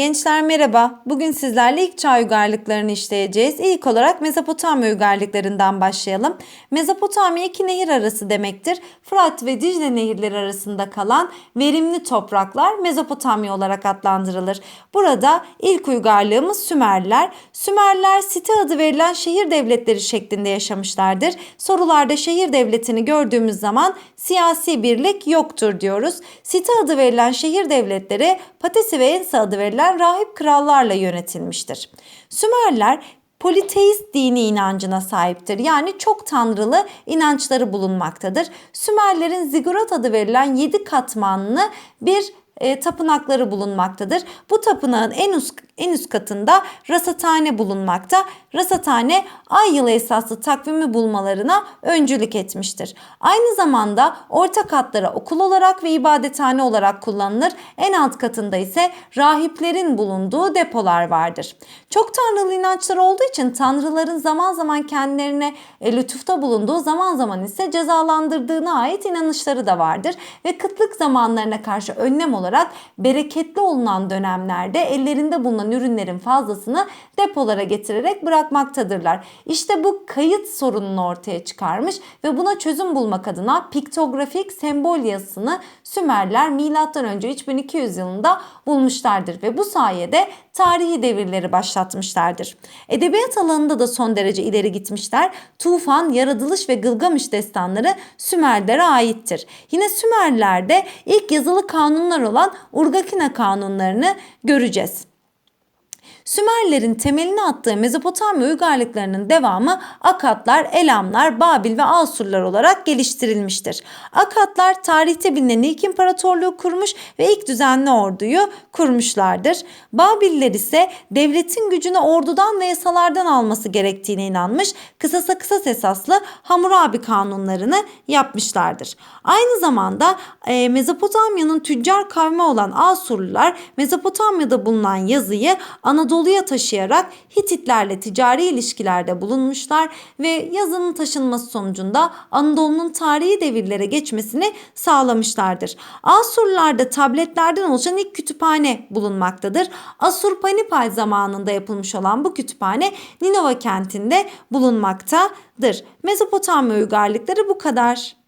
Gençler merhaba. Bugün sizlerle ilk çağ uygarlıklarını işleyeceğiz. İlk olarak Mezopotamya uygarlıklarından başlayalım. Mezopotamya iki nehir arası demektir. Fırat ve Dicle nehirleri arasında kalan verimli topraklar Mezopotamya olarak adlandırılır. Burada ilk uygarlığımız Sümerliler. Sümerliler site adı verilen şehir devletleri şeklinde yaşamışlardır. Sorularda şehir devletini gördüğümüz zaman siyasi birlik yoktur diyoruz. Site adı verilen şehir devletleri Patesi ve Ensa adı verilen rahip krallarla yönetilmiştir. Sümerler politeist dini inancına sahiptir. Yani çok tanrılı inançları bulunmaktadır. Sümerlerin zigurat adı verilen 7 katmanlı bir e, tapınakları bulunmaktadır. Bu tapınağın en üst, en üst katında rasathane bulunmakta. Rasathane ay yılı esaslı takvimi bulmalarına öncülük etmiştir. Aynı zamanda orta katlara okul olarak ve ibadethane olarak kullanılır. En alt katında ise rahiplerin bulunduğu depolar vardır. Çok tanrılı inançlar olduğu için tanrıların zaman zaman kendilerine e, lütufta bulunduğu zaman zaman ise cezalandırdığına ait inanışları da vardır. Ve kıtlık zamanlarına karşı önlem olarak bereketli olunan dönemlerde ellerinde bulunan ürünlerin fazlasını depolara getirerek bırakmaktadırlar. İşte bu kayıt sorununu ortaya çıkarmış ve buna çözüm bulmak adına piktografik sembol yazısını Sümerler M.Ö. 3200 yılında bulmuşlardır ve bu sayede tarihi devirleri başlatmışlardır. Edebiyat alanında da son derece ileri gitmişler. Tufan, Yaratılış ve Gılgamış destanları Sümerlere aittir. Yine Sümerlerde ilk yazılı kanunlar olan Urgakina kanunlarını göreceğiz. Sümerlerin temelini attığı Mezopotamya uygarlıklarının devamı Akatlar, Elamlar, Babil ve Asurlar olarak geliştirilmiştir. Akatlar tarihte bilinen ilk imparatorluğu kurmuş ve ilk düzenli orduyu kurmuşlardır. Babiller ise devletin gücünü ordudan ve yasalardan alması gerektiğine inanmış, kısasa kısas esaslı Hammurabi kanunlarını yapmışlardır. Aynı zamanda e, Mezopotamya'nın tüccar kavmi olan Asurlular Mezopotamya'da bulunan yazıyı Anadolu'ya taşıyarak Hititlerle ticari ilişkilerde bulunmuşlar ve yazının taşınması sonucunda Anadolu'nun tarihi devirlere geçmesini sağlamışlardır. Asurlularda tabletlerden oluşan ilk kütüphane bulunmaktadır. Asurpanipal zamanında yapılmış olan bu kütüphane Ninova kentinde bulunmaktadır. Mezopotamya uygarlıkları bu kadar.